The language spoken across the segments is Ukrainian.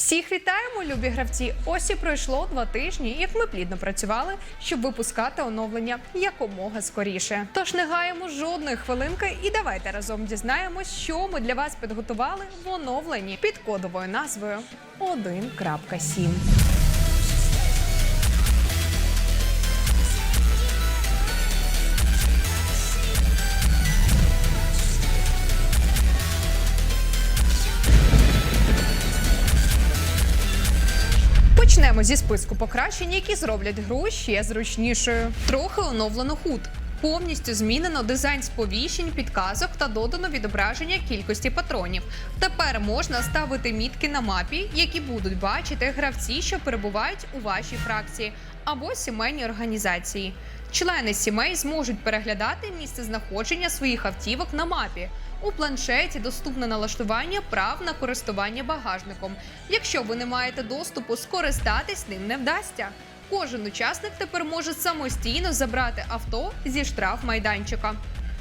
Всіх вітаємо, любі гравці! Ось і пройшло два тижні, як ми плідно працювали, щоб випускати оновлення якомога скоріше. Тож не гаємо жодної хвилинки, і давайте разом дізнаємось, що ми для вас підготували в оновленні під кодовою назвою 1.7. Почнемо зі списку покращень, які зроблять гру ще зручнішою. Трохи оновлено худ. Повністю змінено дизайн сповіщень, підказок та додано відображення кількості патронів. Тепер можна ставити мітки на мапі, які будуть бачити гравці, що перебувають у вашій фракції або сімейній організації. Члени сімей зможуть переглядати місце знаходження своїх автівок на мапі. У планшеті доступне налаштування прав на користування багажником. Якщо ви не маєте доступу, скористатись ним не вдасться. Кожен учасник тепер може самостійно забрати авто зі штраф-майданчика.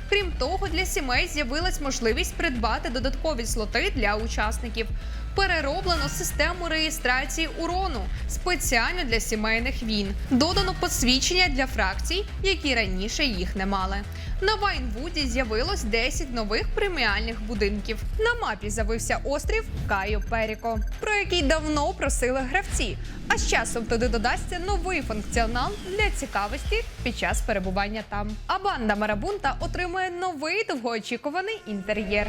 Крім того, для сімей з'явилась можливість придбати додаткові слоти для учасників. Перероблено систему реєстрації урону спеціально для сімейних війн. Додано посвідчення для фракцій, які раніше їх не мали. На Вайнвуді з'явилось 10 нових преміальних будинків. На мапі з'явився острів Кайо Періко, про який давно просили гравці. А з часом туди додасться новий функціонал для цікавості під час перебування там. А банда Марабунта отримує новий довгоочікуваний інтер'єр.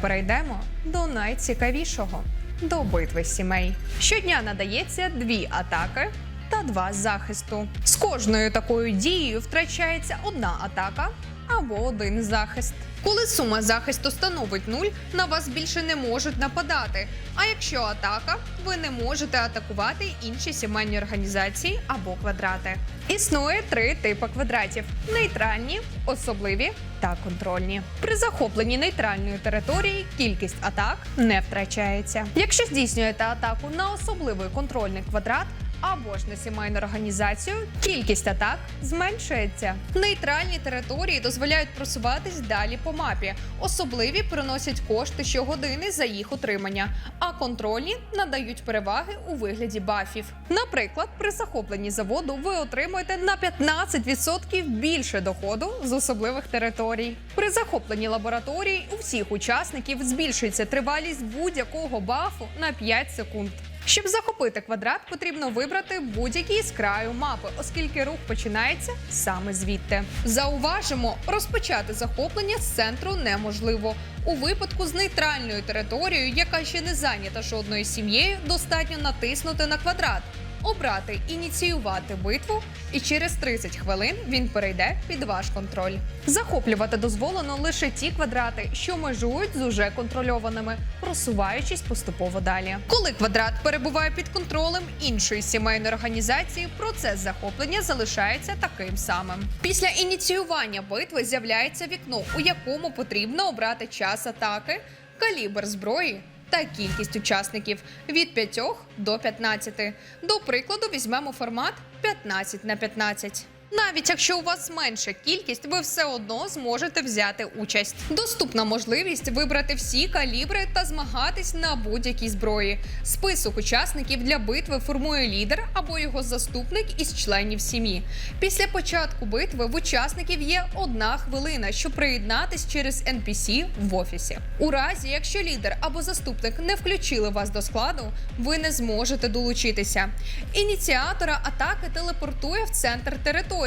Перейдемо до найцікавішого до битви сімей. Щодня надається дві атаки та два захисту. З кожною такою дією втрачається одна атака або один захист. Коли сума захисту становить нуль, на вас більше не можуть нападати. А якщо атака, ви не можете атакувати інші сімейні організації або квадрати. Існує три типи квадратів: нейтральні, особливі та контрольні. При захопленні нейтральної території кількість атак не втрачається. Якщо здійснюєте атаку на особливий контрольний квадрат. Або ж на сімейну організацію кількість атак зменшується. Нейтральні території дозволяють просуватись далі по мапі. Особливі приносять кошти щогодини за їх утримання, а контрольні надають переваги у вигляді бафів. Наприклад, при захопленні заводу ви отримуєте на 15% більше доходу з особливих територій. При захопленні лабораторій у всіх учасників збільшується тривалість будь-якого бафу на 5 секунд. Щоб захопити квадрат, потрібно вибрати будь-який з краю мапи, оскільки рух починається саме звідти. Зауважимо, розпочати захоплення з центру неможливо. У випадку з нейтральною територією, яка ще не зайнята жодною сім'єю, достатньо натиснути на квадрат, обрати ініціювати битву, і через 30 хвилин він перейде під ваш контроль. Захоплювати дозволено лише ті квадрати, що межують з уже контрольованими, просуваючись поступово далі. Коли квадрат перебуває під контролем іншої сімейної організації, процес захоплення залишається таким самим. Після ініціювання битви з'являється вікно, у якому потрібно обрати час атаки, калібр зброї та кількість учасників від 5 до 15. До прикладу, візьмемо формат 15 на 15. Навіть якщо у вас менша кількість, ви все одно зможете взяти участь. Доступна можливість вибрати всі калібри та змагатись на будь-якій зброї. Список учасників для битви формує лідер або його заступник із членів сім'ї. Після початку битви в учасників є одна хвилина, щоб приєднатись через NPC в офісі. У разі, якщо лідер або заступник не включили вас до складу, ви не зможете долучитися. Ініціатора атаки телепортує в центр території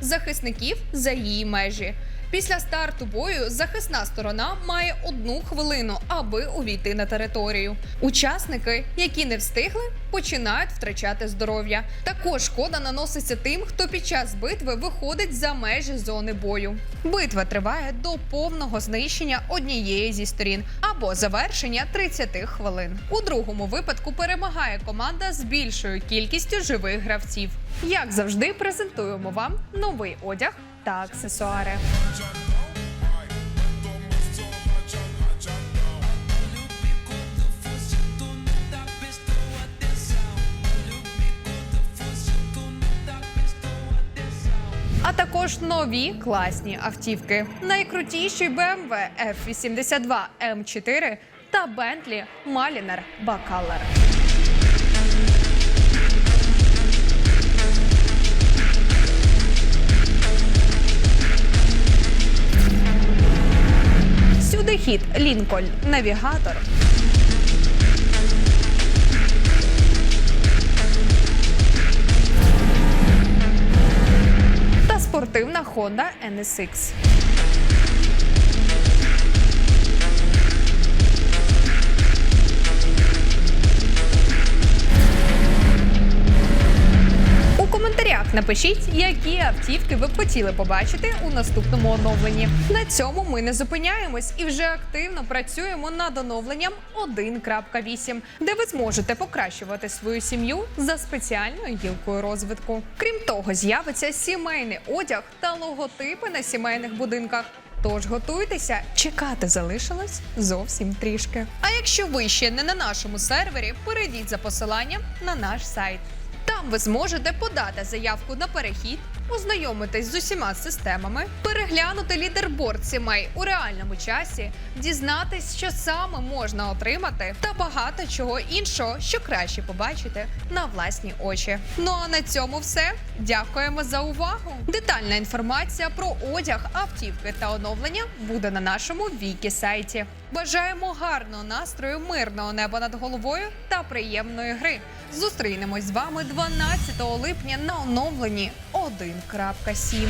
захисників за її межі. Після старту бою захисна сторона має одну хвилину, аби увійти на територію. Учасники, які не встигли, починають втрачати здоров'я. Також шкода наноситься тим, хто під час битви виходить за межі зони бою. Битва триває до повного знищення однієї зі сторін або завершення 30 хвилин. У другому випадку перемагає команда з більшою кількістю живих гравців. Як завжди, презентуємо вам новий одяг та аксесуари. а також нові класні автівки. Найкрутіші BMW F82 M4 та Bentley Mariner Bacalar. Сюди хід Лінкольн Навігатор. Та спортивна Honda NSX. Напишіть, які автівки ви б хотіли побачити у наступному оновленні. На цьому ми не зупиняємось і вже активно працюємо над оновленням 1.8, де ви зможете покращувати свою сім'ю за спеціальною гілкою розвитку. Крім того, з'явиться сімейний одяг та логотипи на сімейних будинках. Тож готуйтеся, чекати залишилось зовсім трішки. А якщо ви ще не на нашому сервері, перейдіть за посиланням на наш сайт. Ви зможете подати заявку на перехід, ознайомитись з усіма системами, переглянути лідерборд сімей у реальному часі, дізнатись, що саме можна отримати, та багато чого іншого, що краще побачити на власні очі. Ну а на цьому все. Дякуємо за увагу. Детальна інформація про одяг, автівки та оновлення буде на нашому вікі сайті. Бажаємо гарного настрою, мирного неба над головою та приємної гри. Зустрінемось з вами 12 липня на оновленні 1.7.